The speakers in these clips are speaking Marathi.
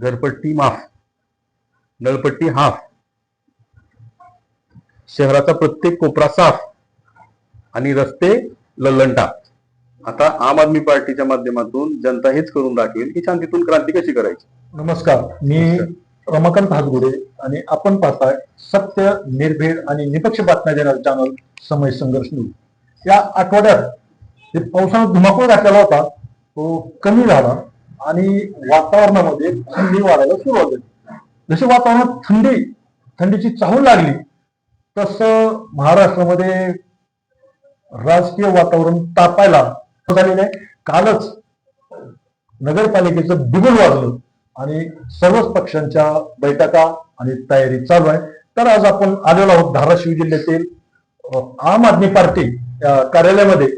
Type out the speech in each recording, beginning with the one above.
घरपट्टी माफ. नळपट्टी हाफ. शहराचा प्रत्येक कोपरा साफ. आणि रस्ते लल्लंटाप आता आम आदमी पार्टीच्या माध्यमातून जनता हेच करून दाखवेल की शांतीतून क्रांती कशी करायची. नमस्कार. मी रमाकांत हातगुडे आणि आपण पाहताय सत्य निर्भीड आणि निपक्ष बातम्या देणारं चॅनल समय संघर्ष न्यूज या आठवड्यात जे पावसानं धुमाकूळ घातलेला होता तो कमी झाला. आणि वातावरणामध्ये थंडी वाढायला सुरुवात झाली. जशी वातावरणात थंडी थंडीची चाहूल लागली तसं महाराष्ट्रामध्ये राजकीय वातावरण तापायला झालेलं आहे. कालच नगरपालिकेचं बिगुल वाजलं आणि सर्वच पक्षांच्या बैठका आणि तयारी चालू आहे. तर आज आपण आलेलो आहोत धाराशिव जिल्ह्यातील आम आदमी पार्टी कार्यालयामध्ये.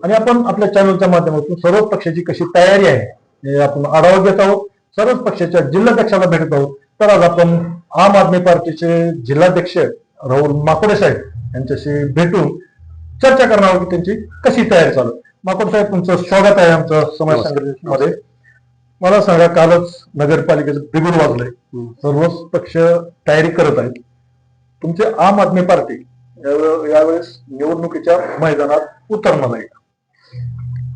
आणि आपण आपल्या चॅनलच्या माध्यमातून सर्वच पक्षाची कशी तयारी आहे आपण आढावा घेत आहोत. सर्वच पक्षाच्या जिल्हाध्यक्षाला भेटत आहोत. तर आज आपण आम आदमी पार्टीचे जिल्हाध्यक्ष राहुल माकोडे साहेब यांच्याशी भेटून चर्चा करणार आहोत की त्यांची कशी तयारी चालू. माकोड साहेब तुमचं स्वागत आहे आमचं समय नमस्कार. संघटनेमध्ये मला सांगा कालच नगरपालिकेचं बिगुल वाजलंय. सर्वच पक्ष तयारी करत आहेत. तुमचे आम आदमी पार्टी यावे- यावेळेस निवडणुकीच्या मैदानात उतरणार आहे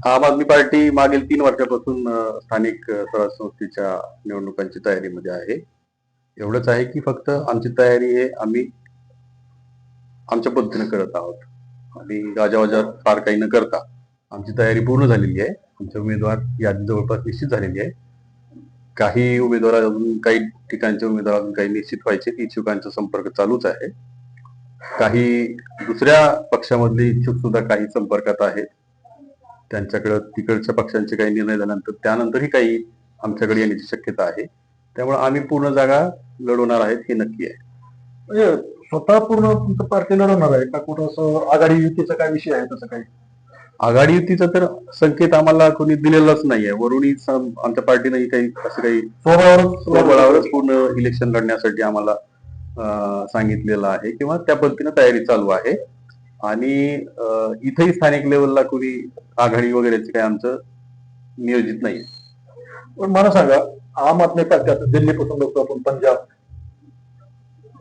आम आदमी पार्टी मागील तीन वर्षापासून स्थानिक स्वराज संस्थेच्या निवडणुकांची तयारीमध्ये आहे. एवढंच आहे की फक्त आमची तयारी हे आम्ही आमच्या पद्धतीने करत आहोत. आणि गाजावाजा फार काही न करता आमची तयारी पूर्ण झालेली आहे. आमचे उमेदवार यादी जवळपास निश्चित झालेली आहे. काही उमेदवार अजून काही ठिकाणचे उमेदवार अजून काही निश्चित व्हायचे इच्छुकांचा संपर्क चालूच आहे. काही दुसऱ्या पक्षामधले इच्छुक सुद्धा काही संपर्कात आहेत. त्यांच्याकडे तिकडच्या पक्षांचे काही निर्णय झाल्यानंतर त्यानंतरही काही आमच्याकडे येण्याची शक्यता आहे. त्यामुळे आम्ही पूर्ण जागा लढवणार आहेत हे नक्की आहे. म्हणजे स्वतः पूर्ण तुमचं पार्टी लढवणार आहे का? कुठं असं आघाडी युतीचा काय विषय आहे तसं काही? आघाडी युतीचा तर संकेत आम्हाला कोणी दिलेलाच नाहीये. सम- आमच्या पार्टीनेही काही असं काही स्वबळावरच पूर्ण इलेक्शन लढण्यासाठी आम्हाला सांगितलेलं आहे किंवा त्या पद्धतीने तयारी चालू आहे. आणि इथेही स्थानिक लेवलला कोणी आघाडी वगैरेचे काही आमचं नियोजित नाही पण मला सांगा आम आदमी पार्टी आता दिल्लीपासून बघतो आपण पंजाब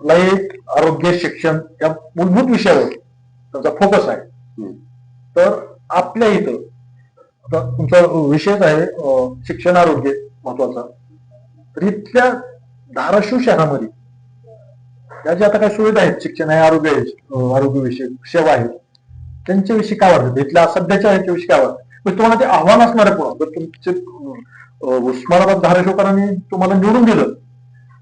लाइट आरोग्य शिक्षण या मूलभूत विषयावर त्याचा फोकस आहे. तर आपल्या इथं आता तुमचा विषयच आहे शिक्षण आरोग्य महत्त्वाचा. तर इथल्या धाराशिव शहरामध्ये या ज्या आता काही सुविधा आहेत शिक्षण आहे आरोग्य आरोग्यविषयक आरोग्य सेवा आहेत त्यांच्याविषयी काय वाटतं? इथल्या सध्याच्या ह्याच्याविषयी काय वाटतं? म्हणजे तुम्हाला ते आव्हान असणार आहे पुन्हा जर तुमचे उस्मानाबाद धाराशिवकरांनी तुम्हाला निवडून दिलं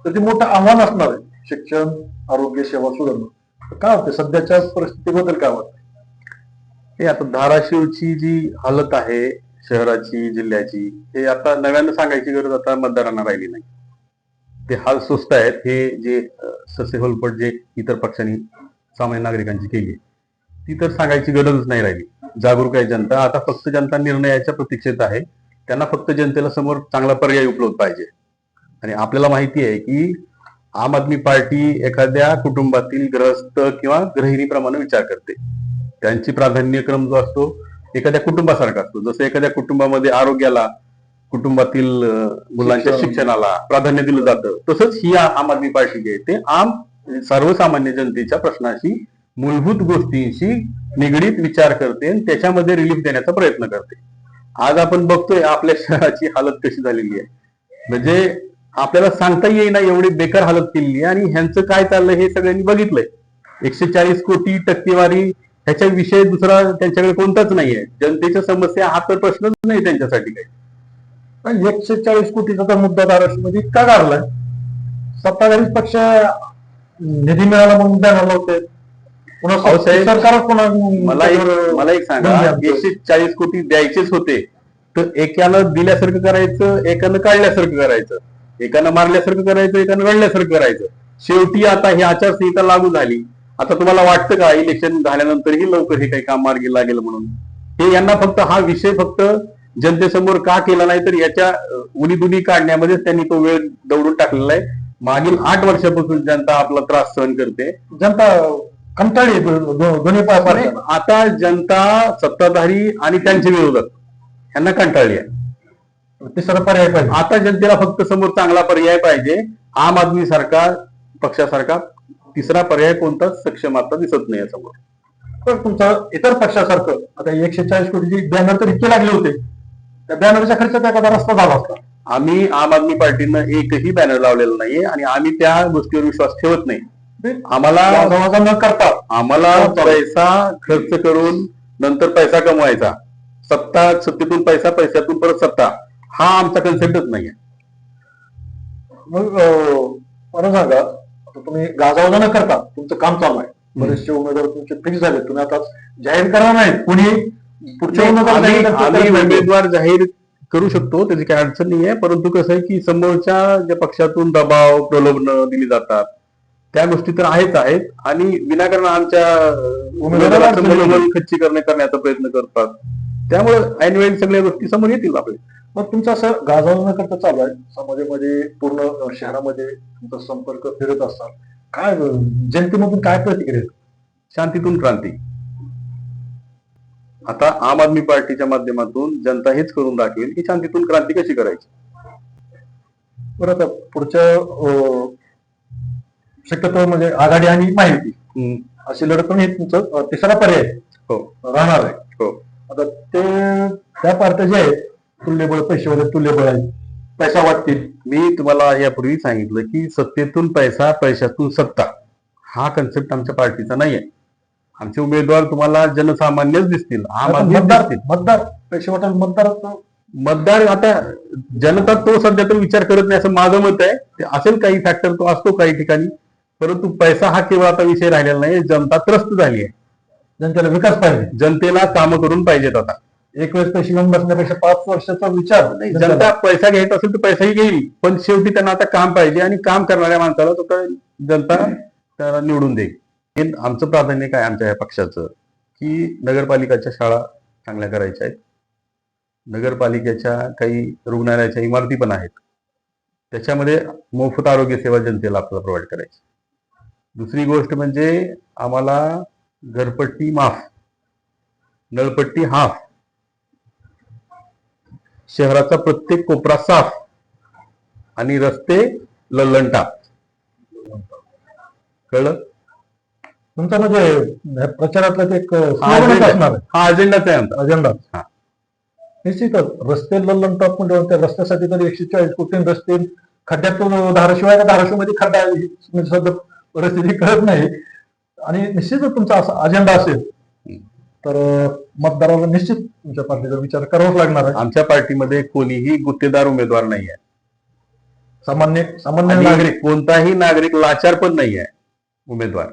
तर ते मोठं आव्हान असणार आहे. शिक्षण आरोग्य सेवा सुधारणं. तर काय वाटतं? सध्याच्या परिस्थितीबद्दल काय वाटतं? हे आता धाराशिवची जी हालत आहे शहराची जिल्ह्याची हे आता नव्यानं सांगायची गरज आता मतदारांना राहिली नाही. ते हाल स्वस्त आहेत हे जे अं, ससेहोलपट जे इतर पक्षांनी सामान्य नागरिकांची केली. ती तर सांगायची गरजच नाही राहिली. जागरूक आहे जनता. आता फक्त जनता निर्णयाच्या प्रतीक्षेत आहे. त्यांना फक्त जनतेला समोर चांगला पर्याय उपलब्ध पाहिजे. आणि आपल्याला माहिती आहे की आम आदमी पार्टी एखाद्या कुटुंबातील ग्रहस्थ किंवा गृहिणीप्रमाणे विचार करते. त्यांची प्राधान्यक्रम जो असतो एखाद्या कुटुंबासारखा असतो. जसं एखाद्या कुटुंबामध्ये आरोग्याला कुटुंबातील मुलांच्या शिक्षण. शिक्षणाला प्राधान्य दिलं जातं. तसंच ही आम आदमी पार्टी आहे. ते आम सर्वसामान्य जनतेच्या प्रश्नाशी मूलभूत गोष्टींशी निगडीत विचार करते आणि त्याच्यामध्ये रिलीफ देण्याचा प्रयत्न करते. आज आपण बघतोय आपल्या शहराची हालत कशी झालेली आहे. म्हणजे आपल्याला सांगता येईना एवढी बेकार हालत केलेली आहे आणि ह्यांचं काय चाललंय हे सगळ्यांनी बघितलंय. एकशे चाळीस कोटी टक्केवारी ह्याच्या विषय दुसरा त्यांच्याकडे कोणताच नाहीये. जनतेच्या समस्या हा तर प्रश्नच नाही त्यांच्यासाठी काही. आणि एकशे चाळीस कोटीचा तर मुद्दा धाराशिवमध्ये इतका गारलाय. सत्ताधारी पक्ष निधी मिळाला म्हणून साहेब, सरकारच पुन्हा मला एक मला एक सांगा. एकशे चाळीस कोटी द्यायचेच होते तर एकानं दिल्यासारखं करायचं एकानं काढल्यासारखं करायचं. एकानं मारल्यासारखं करायचं एकानं रडल्यासारखं करायचं. शेवटी आता ही आचारसंहिता लागू झाली. आता तुम्हाला वाटतं का इलेक्शन झाल्यानंतरही लवकर हे काही काम मार्गी लागेल म्हणून? हे यांना फक्त हा विषय फक्त जनतेसमोर का केला नाही तर याच्या उनीदुनी काढण्यामध्येच त्यांनी तो वेळ दौडून टाकलेला आहे. मागील आठ वर्षापासून जनता आपला त्रास सहन करते. जनता कंटाळी दोन्ही पाय आता जनता सत्ताधारी आणि त्यांचे विरोधक यांना कंटाळली आहे. तिसरा पर्याय पाहिजे. आता जनतेला फक्त समोर चांगला पर्याय पाहिजे. आम आदमी सरकार पक्षासारखा तिसरा पर्याय कोणताच सक्षम आता दिसत नाही समोर पण तुमचं इतर पक्षासारखं आता एकशे चाळीस कोटीची बॅनर तर इतके लागले होते. त्या बॅनरच्या खर्चात एखादा रस्ता झाला असता. आम्ही आम आदमी पार्टीनं एकही बॅनर लावलेला नाहीये आणि आम्ही त्या गोष्टीवर विश्वास ठेवत नाही. आम्हाला न करता. आम्हाला पैसा खर्च करून नंतर पैसा कमवायचा. सत्ता सत्तेतून पैसा पैशातून परत सत्ता. हा आमचा कन्सेप्टच नाहीये. मग अं, मला सांगा आता तुम्ही गाजावाजा न करता तुमचं काम चालू आहे. बरेचसे उमेदवार तुमचे फिक्स झाले तुम्ही आता जाहीर करा नाही कुणी? उमेदवार जाहीर उमेदवार करू शकतो त्याची काही अडचण नाही आहे परंतु कसं आहे की समोरच्या ज्या पक्षातून दबाव प्रलोभन दिली जातात त्या गोष्टी तर आहेच आहेत. आणि विनाकारण आमच्या उमेदवाराचं. मनोबल खच्चीकरण करण्याचा प्रयत्न करतात. त्यामुळे ऐनवेळी सगळ्या गोष्टी समोर येतील आपले मग तुमचं असं गाजावाजा न करता चालू आहे. समाजामध्ये पूर्ण शहरामध्ये तुमचा संपर्क फिरत असतात. काय जनतेमधून काय प्रतिक्रिया? शांतीतून क्रांती. आता आम आदमी पार्टीच्या माध्यमातून जनता हेच करून दाखवेल की शांतीतून क्रांती कशी करायची. बरं आता पुढच्या शक्यतो म्हणजे आघाडी आणि माहिती. अशी लढत पण हे तुमचं तिसरा पर्याय हो. राहणार आहे. हो. आता ते त्या पार्ट्या जे आहेत तुल्यबळ पैसेवाले तुल्यबळ आहेत पैसा वाटतील. मी तुम्हाला यापूर्वी सांगितलं की सत्तेतून पैसा पैशातून सत्ता हा कन्सेप्ट आमच्या पार्टीचा नाहीये. आमचे उमेदवार तुम्हाला जनसामान्यच दिसतील. आम आता आदमी मतदार दिसतील. मतदार वाटेल मतदार मतदार आता जनता तो सध्या तर विचार करत नाही असं माझं मत आहे. ते असेल काही फॅक्टर तो असतो काही ठिकाणी. परंतु पैसा हा केवळ आता विषय राहिलेला नाही जनता त्रस्त झाली आहे. जनतेला विकास पाहिजे. जनतेला कामं करून पाहिजेत आता. एक वेळेस पैसे घेऊन बसण्यापेक्षा पाच वर्षाचा विचार जनता पैसा घ्यायचा असेल तर पैसाही घेईल. पण शेवटी त्यांना आता काम पाहिजे आणि काम करणाऱ्या माणसाला तो काय जनता त्याला निवडून देईल. आमचं प्राधान्य काय आमच्या या पक्षाचं? की नगरपालिकाच्या शाळा चांगल्या करायच्या आहेत. नगरपालिकेच्या काही रुग्णालयाच्या इमारती पण आहेत. त्याच्यामध्ये मोफत आरोग्य सेवा जनतेला आपल्याला प्रोव्हाइड करायची. दुसरी गोष्ट म्हणजे आम्हाला घरपट्टी माफ नळपट्टी हाफ शहराचा प्रत्येक कोपरा साफ आणि रस्ते लल्लंटाप कळलं? तुमचा म्हणजे प्रचारातला ते एक असणार हा अजेंडाच आहे आमचा. अजेंडा हा. निश्चितच रस्ते लल्लन टॉप म्हणजे त्या रस्त्यासाठी तर एकशे चाळीस कोटी रस्ते खड्ड्यात तो धाराशिव आहे का धाराशिवमध्ये खड्डा म्हणजे सध्या परिस्थिती कळत नाही. आणि निश्चितच तुमचा असा अजेंडा असेल तर मतदाराला निश्चित तुमच्या पार्टीचा विचार करावाच लागणार आहे. आमच्या पार्टीमध्ये कोणीही गुत्तेदार उमेदवार नाही आहे. सामान्य सामान्य नागरिक. कोणताही नागरिक लाचार पण नाही आहे उमेदवार.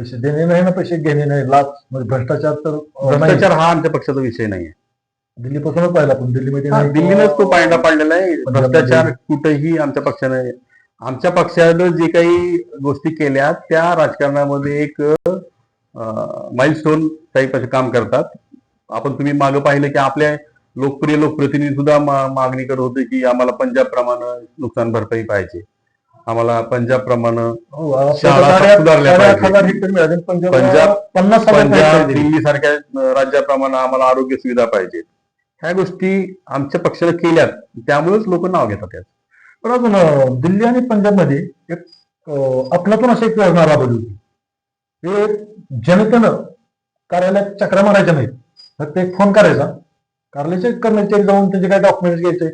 पैसे देणे नाही ना पैसे घेणे नाही लाच म्हणजे भ्रष्टाचार तर. भ्रष्टाचार हा आमच्या पक्षाचा विषय नाही आहे दिल्लीपासूनच पाहिला पण दिल्लीमध्ये हा. दिल्लीनंच तो पायंडा पाडलेला आहे. भ्रष्टाचार कुठेही आमच्या पक्षाने आमच्या पक्षानं जे काही गोष्टी केल्या त्या राजकारणामध्ये एक माइलस्टोन टाईप असे काम करतात आपण तुम्ही मागं पाहिलं की आपल्या लोकप्रिय लोकप्रतिनिधी सुद्धा मा- मागणी करत होते की आम्हाला पंजाब प्रमाणे नुकसान भरपाई पाहिजे आम्हाला पंजाब प्रमाणे हो, शाळा सुधारल्या पाहिजे. पंजाब पन्नास हजार पंजाब. दिल्ली सारख्या राज्याप्रमाणे आम्हाला आरोग्य सुविधा पाहिजेत ह्या गोष्टी आमच्या पक्षाने केल्यात त्यामुळेच लोक नाव घेतात याचं. पण अजून दिल्ली आणि पंजाबमध्ये एक अं, अफलातून अशी एक योजना राबवली होती हे जनतेनं कार्यालयात चक्रा मारायच्या नाहीत फक्त एक फोन करायचा कार्यालयाचे कर्मचारी जाऊन त्याचे काही डॉक्युमेंट्स घ्यायचे?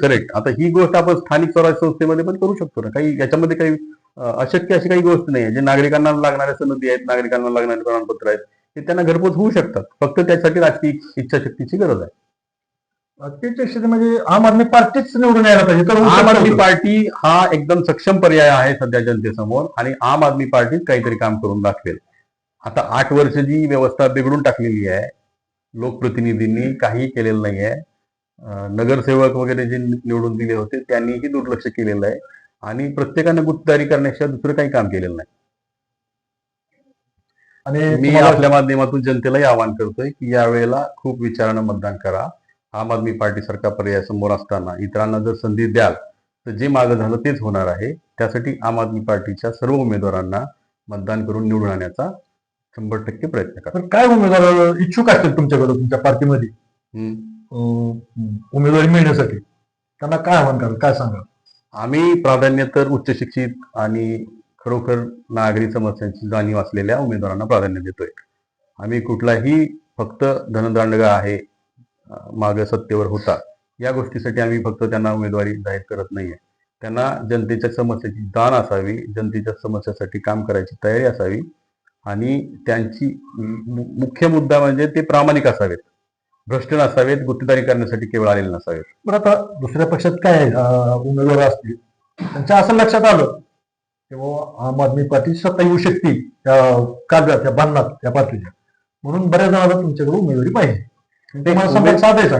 करेक्ट आता ही गोष्ट आपण स्थानिक स्वराज्य संस्थेमध्ये पण करू शकतो ना. काही याच्यामध्ये काही अशक्य अशी काही गोष्ट नाही जे नागरिकांना लागणाऱ्या सनदी आहेत नागरिकांना लागणारे प्रमाणपत्र आहेत ते त्यांना घरपोच होऊ शकतात. फक्त त्यासाठी राजकीय इच्छाशक्तीची गरज आहे. क्षेत्रामध्ये आम आदमी पार्टीच निवडून यायला पाहिजे. तर आम आदमी पार्टी हा एकदम सक्षम पर्याय आहे सध्या जनतेसमोर आणि आम आदमी पार्टीच काहीतरी काम करून दाखवेल. आता आठ वर्ष जी व्यवस्था बिघडून टाकलेली आहे लोकप्रतिनिधींनी काही केलेलं नाही आहे नगरसेवक वगैरे जे निवडून दिले होते त्यांनीही दुर्लक्ष केलेलं आहे. आणि प्रत्येकानं गुत्तदारी करण्याशिवाय दुसरं काही काम केलेलं नाही. आणि मी आपल्या माध्यमातून जनतेलाही आवाहन करतोय की यावेळेला खूप विचारानं मतदान करा. आम आदमी पार्टी सारखा पर्याय समोर असताना इतरांना जर संधी द्याल तर जे मागं झालं तेच होणार आहे. त्यासाठी आम आदमी पार्टीच्या सर्व उमेदवारांना मतदान करून निवडून आणण्याचा शंभर टक्के प्रयत्न करा. तर काय उमेदवार इच्छुक असतील तुमच्याकडे तुमच्या पार्टीमध्ये? उमेदवारी मिळण्यासाठी. त्यांना काय आव्हान कराल काय सांगाल? आम्ही प्राधान्य तर उच्च शिक्षित आणि खरोखर नागरी समस्यांची जाणीव असलेल्या उमेदवारांना प्राधान्य देतोय. आम्ही कुठलाही फक्त धनदांडगा आहे माग सत्तेवर होता या गोष्टीसाठी आम्ही फक्त त्यांना उमेदवारी जाहीर करत नाहीये. त्यांना जनतेच्या समस्याची जाण असावी जनतेच्या समस्यासाठी काम करायची तयारी असावी आणि त्यांची मुख्य मुद्दा म्हणजे ते प्रामाणिक असावेत. भ्रष्ट नसावेत गुत्तेदारी करण्यासाठी केवळ आलेले नसावेत. बरं आता दुसऱ्या पक्षात काय उमेदवार असतील. त्यांच्या असं लक्षात आलं. तेव्हा आम आदमी पार्टी सत्ता येऊ शकते त्या काव्यात त्या बांधण्यात त्या पार्टीच्या. म्हणून बऱ्याच जणांना तुमच्याकडे उमेदवारी पाहिजे. तुम्हाला संपर्क साधायचा?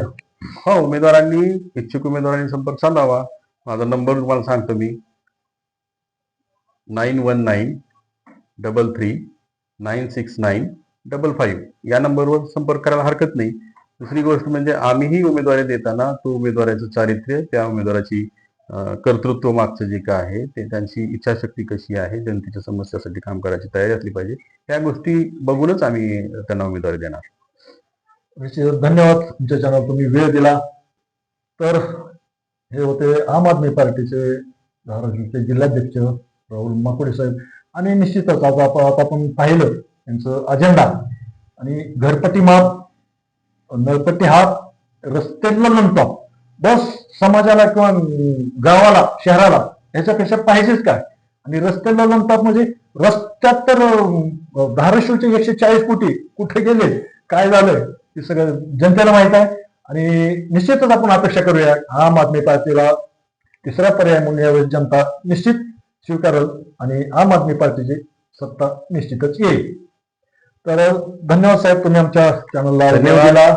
हो उमेदवारांनी इच्छुक उमेदवारांनी संपर्क साधावा. माझा नंबर तुम्हाला सांगतो मी. Nine one nine double three nine six nine double five. या नंबरवर संपर्क करायला हरकत नाही. दुसरी गोष्ट म्हणजे आम्हीही उमेदवारी देताना तो उमेदवाराचं चारित्र्य त्या उमेदवाराची कर्तृत्व मागचं जे काय आहे ते त्यांची इच्छाशक्ती कशी आहे जनतेच्या समस्यासाठी काम करायची तयारी असली पाहिजे या गोष्टी बघूनच आम्ही त्यांना उमेदवारी देणार. धन्यवाद. तुमच्या चॅनल तुम्ही वेळ दिला. तर हे होते आम आदमी पार्टीचे धाराशिवचे जिल्हाध्यक्ष राहुल माकुडे साहेब. आणि निश्चितच आज आता आपण पाहिलं त्यांचं अजेंडा आणि घरपट्टी माप नळपट्टी हा रस्त्यातला म्हणतो बस समाजाला किंवा गावाला शहराला ह्याच्यापेक्षा पाहिजेच काय? आणि रस्त्याला म्हणतात म्हणजे रस्त्यात तर धाराशिवचे एकशे चाळीस कोटी कुठे गेले काय झालंय हे सगळं जनतेला माहीत आहे. आणि निश्चितच आपण अपेक्षा करूया आम आदमी पार्टीला तिसरा पर्याय म्हणून यावेळेस जनता निश्चित स्वीकारल आणि आम आदमी पार्टीची सत्ता निश्चितच येईल. तर धन्यवाद साहेब तुम्ही आमच्या चॅनलला